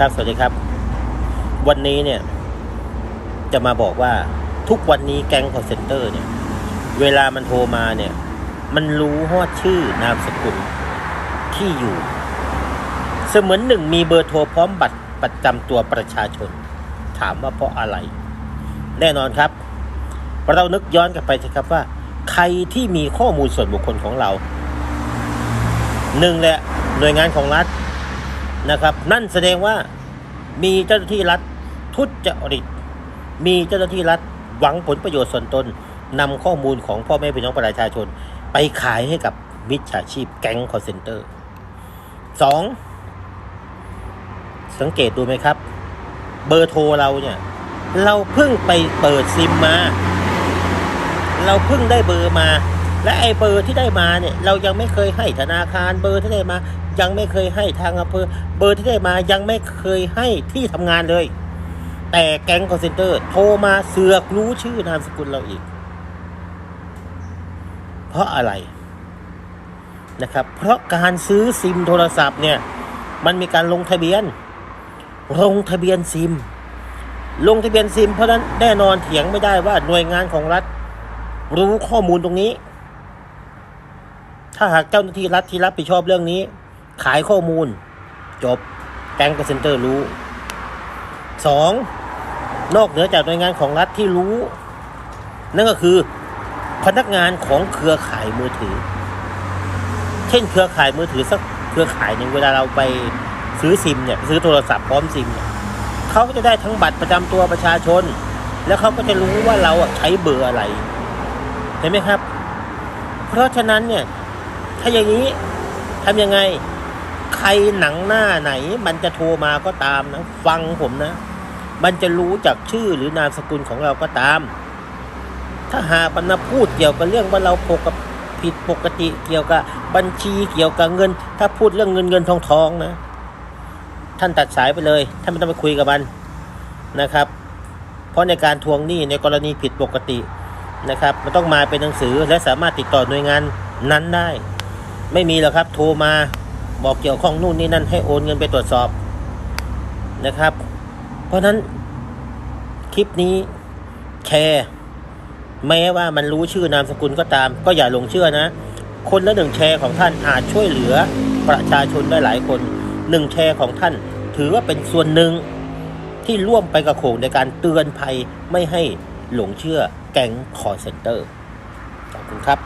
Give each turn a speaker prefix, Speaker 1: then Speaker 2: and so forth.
Speaker 1: ครับสวัสดีครับ วันนี้เนี่ย จะมาบอกว่าทุกวันนี้แก๊งคอร์เซนเตอร์เนี่ย เวลามันโทรมาเนี่ย มันรู้ฮอดชื่อนามสกุลที่อยู่ เสมือนหนึ่งมีเบอร์โทรพร้อมบัตรประจำตัวประชาชน ถามว่าเพราะอะไร แน่นอนครับ เรานึกย้อนกลับไปสิครับว่า ใครที่มีข้อมูลส่วนบุคคลของเราหนึ่งแหละหน่วยงานของรัฐ นะครับ นั่นแสดงว่ามีเจ้าหน้าที่รัฐทุจริต มีเจ้าหน้าที่รัฐหวังผลประโยชน์ส่วนตนนำข้อมูลของพ่อแม่พี่น้องประชาชน ไปขายให้กับมิจฉาชีพแก๊งคอร์เซนเตอร์สองสังเกตดูไหมครับ เบอร์โทรเราเนี่ย เราเพิ่งไปเปิดซิมมา เราเพิ่งได้เบอร์มา และไอ้เบอร์ที่ได้มาเนี่ยเรายังไม่เคยให้ธนาคารเบอร์ที่ได้มา ยังไม่เคยให้ทางอำเภอเบอร์ที่ได้มายังไม่เคยให้ที่ทำงานเลย แต่แก๊งคอร์เซนเตอร์โทรมาเสือกรู้ชื่อนามสกุลเราอีก เพราะอะไรนะครับ เพราะการซื้อซิมโทรศัพท์เนี่ย มันมีการลงทะเบียน ลงทะเบียนซิม ลงทะเบียนซิม เพราะนั้นแน่นอนเถียงไม่ได้ว่าหน่วยงานของรัฐ รู้ข้อมูลตรงนี้ ถ้าหากเจ้าหน้าที่รัฐที่รับผิดชอบเรื่องนี้ ขายข้อมูล จบแก๊งเปอร์เซนเตอร์รู้สองนอกเหนือจากหน่วยงานของรัฐที่รู้ นั่นก็คือพนักงานของเครือข่ายมือถือ เช่นเครือข่ายมือถือสักเครือข่ายหนึ่งเวลาเราไปซื้อซิมเนี่ยซื้อโทรศัพท์พร้อมซิมเนี่ยเขาก็จะได้ทั้งบัตรประจำตัวประชาชน แล้วเขาก็จะรู้ว่าเราใช้เบอร์อะไรเห็นไหมครับ เพราะฉะนั้นเนี่ย ถ้าอย่างนี้ทำยังไง ใครหนังหน้าไหน มันจะโทรมาก็ตามนะ ฟังผมนะ มันจะรู้จากชื่อหรือนามสกุลของเราก็ตาม ถ้าหากมันมาพูดเกี่ยวกับเรื่องว่าเราปกผิดปกติเกี่ยวกับบัญชีเกี่ยวกับเงิน ถ้าพูดเรื่องเงินเงินทองทองนะ ท่านตัดสายไปเลยท่านไม่ต้องไปคุยกับมันนะครับ เพราะในการทวงหนี้ในกรณีผิดปกตินะครับ มันต้องมาเป็นหนังสือและสามารถติดต่อหน่วยงานนั้นได้ ไม่มีหรอกครับ โทรมาบอกเกี่ยวข้องนู่นนี่นั่นให้โอนเงินไปตรวจสอบนะครับ เพราะฉะนั้นคลิปนี้แชร์แม้ว่ามันรู้ชื่อนามสกุลก็ตาม ก็อย่าหลงเชื่อนะ คนละหนึ่งแชร์ของท่านอาจช่วยเหลือประชาชนได้หลายคนหนึ่งแชร์ของท่าน ถือว่าเป็นส่วนหนึ่งที่ร่วมไปกับโขงในการเตือนภัยไม่ให้หลงเชื่อแก๊งคอร์เซนเตอร์ขอบคุณครับ